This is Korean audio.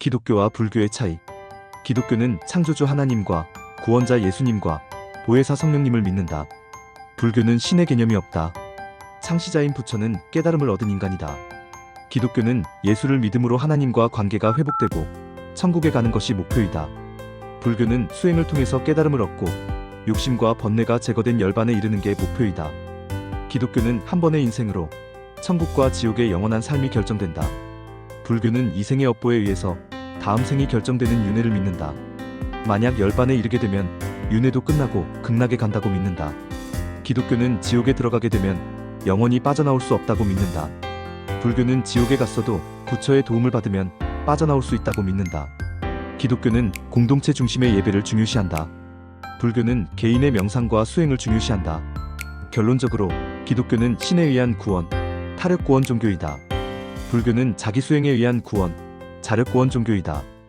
기독교와 불교의 차이. 기독교는 창조주 하나님과 구원자 예수님과 보혜사 성령님을 믿는다. 불교는 신의 개념이 없다. 창시자인 부처는 깨달음을 얻은 인간이다. 기독교는 예수를 믿음으로 하나님과 관계가 회복되고 천국에 가는 것이 목표이다. 불교는 수행을 통해서 깨달음을 얻고 욕심과 번뇌가 제거된 열반에 이르는 게 목표이다. 기독교는 한 번의 인생으로 천국과 지옥의 영원한 삶이 결정된다. 불교는 이생의 업보에 의해서 다음 생이 결정되는 윤회를 믿는다. 만약 열반에 이르게 되면 윤회도 끝나고 극락에 간다고 믿는다. 기독교는 지옥에 들어가게 되면 영원히 빠져나올 수 없다고 믿는다. 불교는 지옥에 갔어도 부처의 도움을 받으면 빠져나올 수 있다고 믿는다. 기독교는 공동체 중심의 예배를 중요시한다. 불교는 개인의 명상과 수행을 중요시한다. 결론적으로 기독교는 신에 의한 구원, 타력 구원 종교이다. 불교는 자기 수행에 의한 구원, 자력 구원 종교이다.